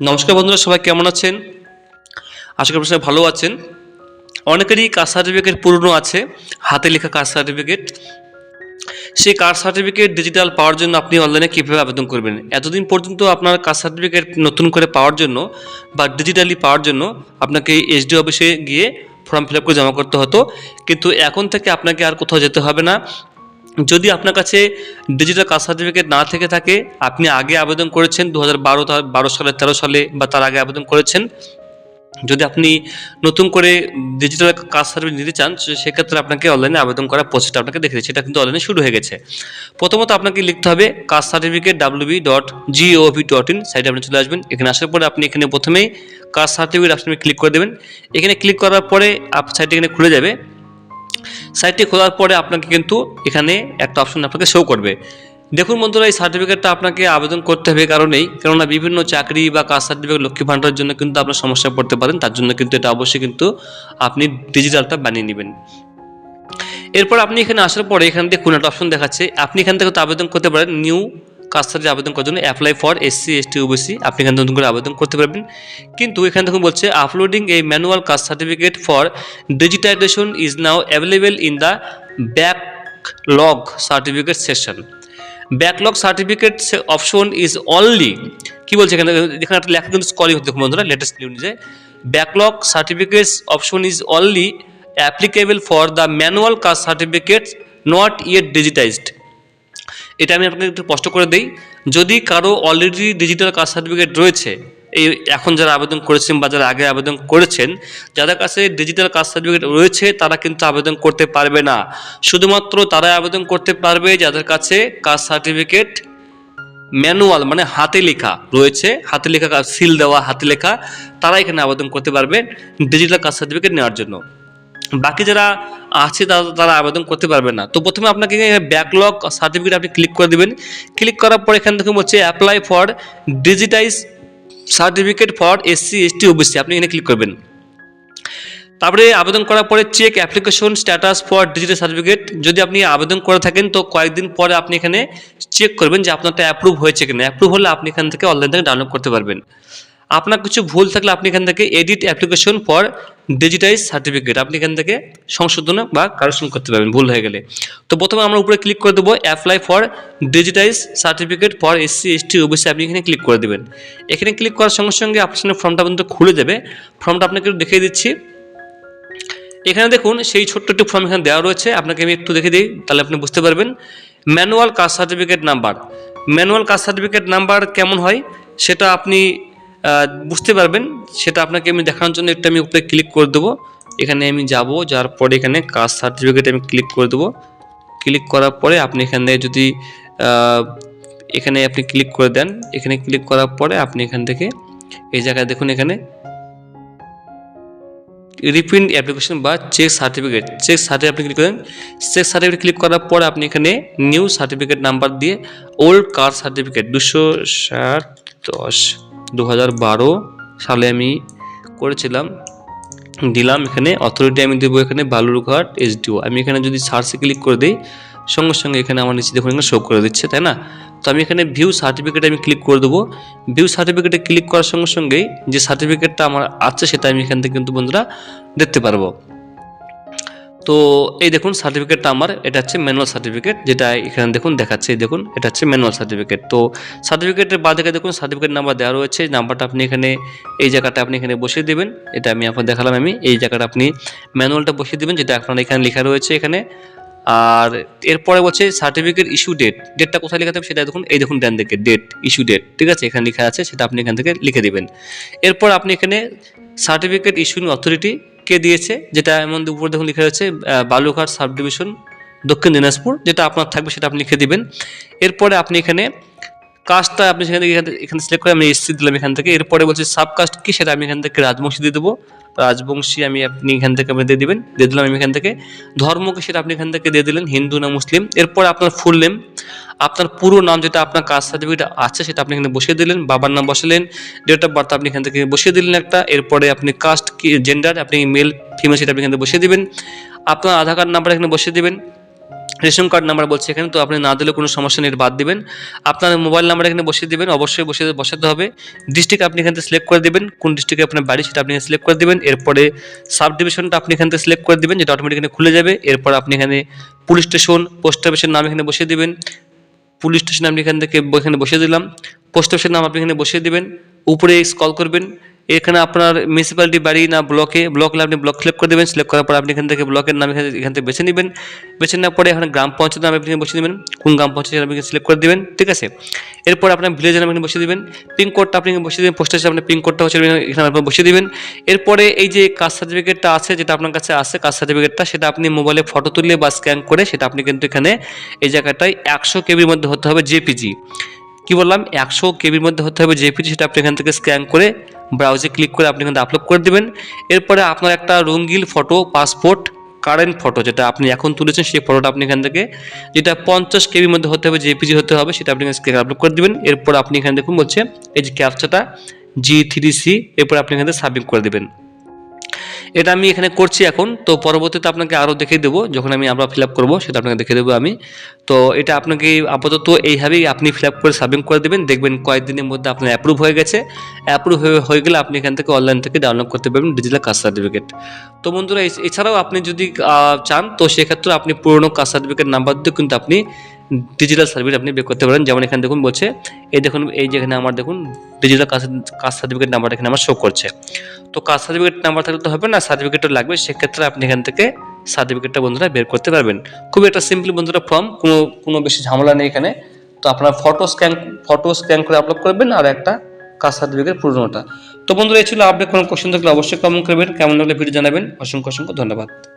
নমস্কার বন্ধুরা, সবাই কেমন আছেন? আশা করি সবাই ভালো আছেন। অনেকেরই কাস্ট সার্টিফিকেট পুরনো আছে, হাতে লেখা কাস্ট সার্টিফিকেট। সেই কাস্ট সার্টিফিকেট ডিজিটাল পাওয়ার জন্য আপনি অনলাইনে কীভাবে আবেদন করবেন? এতদিন পর্যন্ত আপনার কাস্ট সার্টিফিকেট নতুন করে পাওয়ার জন্য বা ডিজিটালি পাওয়ার জন্য আপনাকে এসডি অফিসে গিয়ে ফর্ম ফিল আপ করে জমা করতে হতো। কিন্তু এখন থেকে আপনাকে আর কোথাও যেতে হবে না। যদি আপনার কাছে ডিজিটাল কাস্ট সার্টিফিকেট না থেকে থাকে, আপনি আগে আবেদন করেছেন দু হাজার বারো বারো সালে, তেরো সালে বা তার আগে আবেদন করেছেন। যদি আপনি নতুন করে ডিজিটাল কাস্ট সার্টিফিকেট নিতে চান সেক্ষেত্রে আপনাকে অনলাইনে আবেদন করার প্রসেসটা আপনাকে দেখে দিচ্ছি। এটা কিন্তু অনলাইনে শুরু হয়ে গেছে। প্রথমত আপনাকে লিখতে হবে caste certificate WB dot GOV dot in সাইটে আপনি চলে আসবেন। এখানে আসার পরে আপনি এখানে প্রথমেই কাস্ট সার্টিফিকেট আপনি ক্লিক করে দেবেন। এখানে ক্লিক করার পরে আপ সাইটে এখানে খুলে যাবে। সাইটটি খোলার পরে আপনাকে কিন্তু এখানে একটা অপশন আপনাকে শো করবে। দেখুন বন্ধুরা, এই সার্টিফিকেটটা আপনাকে আবেদন করতে হবে কারণেই, কেননা বিভিন্ন চাকরি বা কাস্ট সার্টিফিকেট লক্ষ্মী ভাণ্ডারের জন্য কিন্তু আপনার সমস্যায় পড়তে পারেন, তার জন্য কিন্তু এটা অবশ্যই কিন্তু আপনি ডিজিটালটা বানিয়ে নেবেন। এরপর আপনি এখানে আসার পরে এখান থেকে কোনো একটা অপশন দেখাচ্ছে। আপনি এখান থেকে আবেদন করতে পারেন নিউ কাস্ট সার্টিফিকেট আবেদন করার জন্য apply for SC ST OBC আপনি এখানে নতুন করে আবেদন করতে পারবেন। কিন্তু এখানে দেখুন বলছে আপলোডিং এই manual caste certificate for digitization is now available in the backlog certificate session backlog certificate option is only কি বলছে এখানে? এখানে একটা লেখা কিন্তু হতে দেখুন বন্ধুরা লেটেস্ট অনুযায়ী। Backlog certificates option is only applicable for the manual caste certificates not yet digitized এটা আমি আপনাকে একটু স্পষ্ট করে দিই। যদি কারও অলরেডি ডিজিটাল কাস্ট সার্টিফিকেট রয়েছে, এই এখন যারা আবেদন করেছেন বা যারা আগে আবেদন করেছেন, যাদের কাছে ডিজিটাল কাস্ট সার্টিফিকেট রয়েছে, তারা কিন্তু আবেদন করতে পারবে না। শুধুমাত্র তারাই আবেদন করতে পারবে যাদের কাছে কাস্ট সার্টিফিকেট ম্যানুয়াল মানে হাতে লেখা রয়েছে, হাতে লেখা সিল দেওয়া, হাতে লেখা তারা এখানে আবেদন করতে পারবে ডিজিটাল কাস্ট সার্টিফিকেট নেওয়ার জন্য। বাকি যারা আছে তারা আবেদন করতে পারবে না। তো প্রথমে আপনাকে ব্যাকলগ সার্টিফিকেট আপনি ক্লিক করে দেবেন। ক্লিক করার পর এখান থেকে হচ্ছে apply for digitize certificate for SC ST OBC আপনি এখানে ক্লিক করবেন। তারপরে আবেদন করার পরে check application status for digital certificate যদি আপনি আবেদন করে থাকেন তো কয়েকদিন পরে আপনি এখানে চেক করবেন যে আপনারটা অ্যাপ্রুভ হয়েছে কিনা। অ্যাপ্রুভ হলে আপনি এখান থেকে অনলাইন থেকে ডাউনলোড করতে পারবেন। আপনার কিছু ভুল থাকলে আপনি এখান থেকে edit application for digitize certificate আপনি এখান থেকে সংশোধন বা কারেকশন করতে পারবেন, ভুল হয়ে গেলে। তো প্রথমে আমরা উপরে ক্লিক করে দেবো apply for digitize certificate for SC ST OBC আপনি এখানে ক্লিক করে দেবেন। এখানে ক্লিক করার সঙ্গে সঙ্গে আপনার সামনে ফর্মটা পর্যন্ত খুলে যাবে। ফর্মটা আপনাকে একটু দেখিয়ে দিচ্ছি। এখানে দেখুন সেই ছোট্ট একটু ফর্ম এখানে দেওয়া রয়েছে। আপনাকে আমি একটু দেখে দিই, তাহলে আপনি বুঝতে পারবেন। Manual caste certificate number manual caste certificate number কেমন হয়? সেটা আপনি বুঝতে পারবেন, সেটা আপনাকে আমি দেখানোর জন্য একটু আমি উপরে ক্লিক করে দেবো। এখানে আমি যাব যার পরে এখানে কাস্ট সার্টিফিকেট আমি ক্লিক করে দেবো। ক্লিক করার পরে আপনি এখানে যদি এখানে আপনি ক্লিক করে দেন, এখানে ক্লিক করার পরে আপনি এখান থেকে, এই জায়গায় দেখুন এখানে রিপ্রিন্ট অ্যাপ্লিকেশন বা চেক সার্টিফিকেট চেক সার্টিফিকেট আপনি ক্লিক করেন চেক সার্টিফিকেট ক্লিক করার পর আপনি এখানে নিউ সার্টিফিকেট নাম্বার দিয়ে ওল্ড কার সার্টিফিকেট দুশো ষাট দশ। দু হাজার বারো সালে আমি করেছিলাম। দিলাম এখানে অথরিটি আমি দেবো এখানে বালুরঘাট এসডিও আমি এখানে যদি সার্চে ক্লিক করে দিই, সঙ্গে সঙ্গে এখানে আমার নিচে দেখুন এখানে শো করে দিচ্ছে, তাই না? তো আমি এখানে ভিউ সার্টিফিকেটে আমি ক্লিক করে দেবো। ভিউ সার্টিফিকেটে ক্লিক করার সঙ্গে সঙ্গেই যে সার্টিফিকেটটা আমার আছে, সেটা আমি এখান থেকে কিন্তু বন্ধুরা দেখতে পারব। তো এই দেখুন সার্টিফিকেটটা আমার, এটা হচ্ছে ম্যানুয়াল সার্টিফিকেট যেটা এখানে দেখুন দেখাচ্ছে দেখুন, এটা হচ্ছে ম্যানুয়াল সার্টিফিকেট তো সার্টিফিকেটের থেকে দেখুন সার্টিফিকেট নাম্বার দেওয়া রয়েছে নাম্বারটা আপনি এখানে, এই জায়গাটা আপনি এখানে বসিয়ে দেবেন, এটা আমি আপনার দেখালাম আমি, এই জায়গাটা আপনি ম্যানুয়ালটা বসিয়ে দেবেন, যেটা আপনার এখানে লেখা রয়েছে এখানে। আর এরপরে বলছে সার্টিফিকেট ইস্যু ডেট ডেটটা কোথায় লেখা থাকবে সেটা দেখুন, এই দেখুন ডান দিকে ডেট ইস্যু ডেট ঠিক আছে? এখানে লেখা আছে, সেটা আপনি এখান থেকে লিখে দেবেন। এরপর আপনি এখানে সার্টিফিকেট ইস্যুইং অথরিটি কে দিয়েছে, যেটা এমন উপরে দেখুন লেখা রয়েছে বালুঘাট সাব ডিভিশন, দক্ষিণ দিনাজপুর, যেটা আপনার থাকবে সেটা আপনি লিখে দিবেন। এরপরে আপনি এখানে কাস্টটা আপনি সেখান থেকে এখান সিলেক্ট করে আমি এসসি দিলাম এখান থেকে। এরপরে বলছি সাব কাস্ট কি সেটা আমি এখান থেকে রাজবংশী দিয়ে দেবো। রাজবংশী আমি আপনি এখান থেকে আমি দিয়ে দিবেন, দিয়ে দিলাম আমি এখান থেকে। ধর্মকে সেটা আপনি এখান থেকে দিয়ে দিলেন, হিন্দু না মুসলিম। এরপর আপনার ফুল নেম আপনার পুরো নাম যেটা আপনার কাস্ট সার্টিফিকেট আছে, সেটা আপনি এখানে বসিয়ে দিলেন, বাবার নাম বসালেন ডেট অফ বার্থ আপনি এখান থেকে বসিয়ে দিলেন একটা, এরপরে আপনি কাস্ট কি জেন্ডার আপনি মেল ফিমেল সেটা আপনি এখান থেকে বসিয়ে দিবেন। আপনার আধার কার্ড নাম্বার এখানে বসিয়ে দিবেন। রেশন কার্ড নাম্বার বলছে এখানে, তো আপনি না দিলে কোনো সমস্যা নেই বাদ দিবেন। আপনার মোবাইল নাম্বার এখানে বসিয়ে দিবেন, অবশ্যই বসিয়ে বসাতে হবে। ডিস্ট্রিক্ট আপনি এখান থেকে সিলেক্ট করে দেবেন, কোন ডিস্ট্রিক্টে আপনার বাড়ি সেটা আপনি সিলেক্ট করে দেবেন। এরপরে সাব ডিভিশনটা আপনি এখান থেকে সিলেক্ট করে দিবেন, যেটা অটোমেটিক এখানে খুলে যাবে। এরপর আপনি এখানে পুলিশ স্টেশন পোস্ট অফিসের নাম এখানে বসিয়ে দেবেন। পুলিশ স্টেশন আপনি এখান থেকে এখানে বসিয়ে দিলাম। পোস্ট অফিসের নাম আপনি এখানে বসিয়ে দেবেন। উপরে স্কল করবেন। এখানে আপনার মিউনিসিপ্যালিটি বাড়ি না ব্লকে ব্লক হলে আপনি ব্লক সিলেক্ট করে দেবেন সিলেক্ট করার পর আপনি এখান থেকে ব্লকের নাম এখানে এখান থেকে বেছে নেবেন। বেছে নেওয়ার পরে এখানে গ্রাম পঞ্চায়েত নাম আপনি বসিয়ে দেবেন। কোন গ্রাম পঞ্চায়েত আপনি সিলেক্ট করে দেবেন, ঠিক আছে? এরপর আপনার ভিলেজের নাম এখানে বসিয়ে দেবেন। পিন কোডটা আপনি বসিয়ে দেবেন পোস্ট অফিসে আপনার পিন কোডটা হচ্ছে এখানে আপনি বসিয়ে দেবেন। এরপরে এই যে কাস্ট সার্টিফিকেটটা আছে, যেটা আপনার কাছে আছে, কাস্ট সার্টিফিকেটটা সেটা আপনি মোবাইলে ফটো তুললে বা স্ক্যান করে সেটা আপনি কিন্তু এখানে এই জায়গাটায় একশো কেবির মধ্যে হতে হবে জেপিজি কি বললাম? একশো কেবির মধ্যে হতে হবে জেপিজি সেটা আপনি এখান থেকে স্ক্যান করে ব্রাউজে ক্লিক করে আপনি কিন্তু আপলোড করে দেবেন। এরপরে আপনার একটা রঙ্গিল ফটো পাসপোর্ট কারেন্ট ফটো যেটা আপনি এখন তুলেছেন, সেই ফটোটা আপনি এখান থেকে, যেটা পঞ্চাশ কেবির মধ্যে হতে হবে জেপিজি হতে হবে, সেটা আপনি স্ক্রিন আপলোড করে দেবেন। এরপর আপনি এখানে দেখুন বলছে, এই যে ক্যাপচাটা জি থ্রি সি এরপর আপনি এখান থেকে সাবমিট করে দেবেন। এটা আমি এখানে করছি এখন। তো পরবর্তীতে আপনাকে আরও দেখিয়ে দেবো। যখন আমি আমরা ফিল আপ করব, সেটা আপনাকে দেখিয়ে দেবো আমি। তো এটা আপনাকে আপাতত এইভাবেই আপনি ফিল আপ করে সাবমিট করে দেবেন। দেখবেন কয়েকদিনের মধ্যে আপনার অ্যাপ্রুভ হয়ে গেছে। অ্যাপ্রুভ হয়ে গেলে আপনি এখান থেকে অনলাইন থেকে ডাউনলোড করতে পারবেন ডিজিটাল কাস্ট সার্টিফিকেট তো বন্ধুরা এছাড়াও আপনি যদি চান, তো সেক্ষেত্রে আপনি পুরনো কাস্ট সার্টিফিকেট নাম্বার দিয়ে কিন্তু আপনি ডিজিটাল সার্টিফিকেট আপনি বের করতে পারেন। যেমন এখানে দেখুন বলছে, এই দেখুন, এই যেখানে আমার দেখুন digital caste caste certificate number এখানে আমার শো করছে। তো কাস্ট সার্টিফিকেট নাম্বার থাকলে তো হবে না সার্টিফিকেটও লাগবে, সেক্ষেত্রে আপনি এখান থেকে সার্টিফিকেটটা বন্ধুরা বের করতে পারবেন। খুবই একটা সিম্পল বন্ধুরা ফর্ম কোনো কোনো বেশি ঝামেলা নেই এখানে। তো আপনার ফটো স্ক্যান ফটো স্ক্যান করে আপলোড করবেন আর একটা কাস্ট সার্টিফিকেট পুরোনোটা। তো বন্ধুরা, এই ছিল আপনি কোনো কোশ্চেন থাকলে অবশ্যই কমেন্ট করবেন। কেমন লাগলে ভিডিও জানাবেন? অসংখ্য অসংখ্য ধন্যবাদ।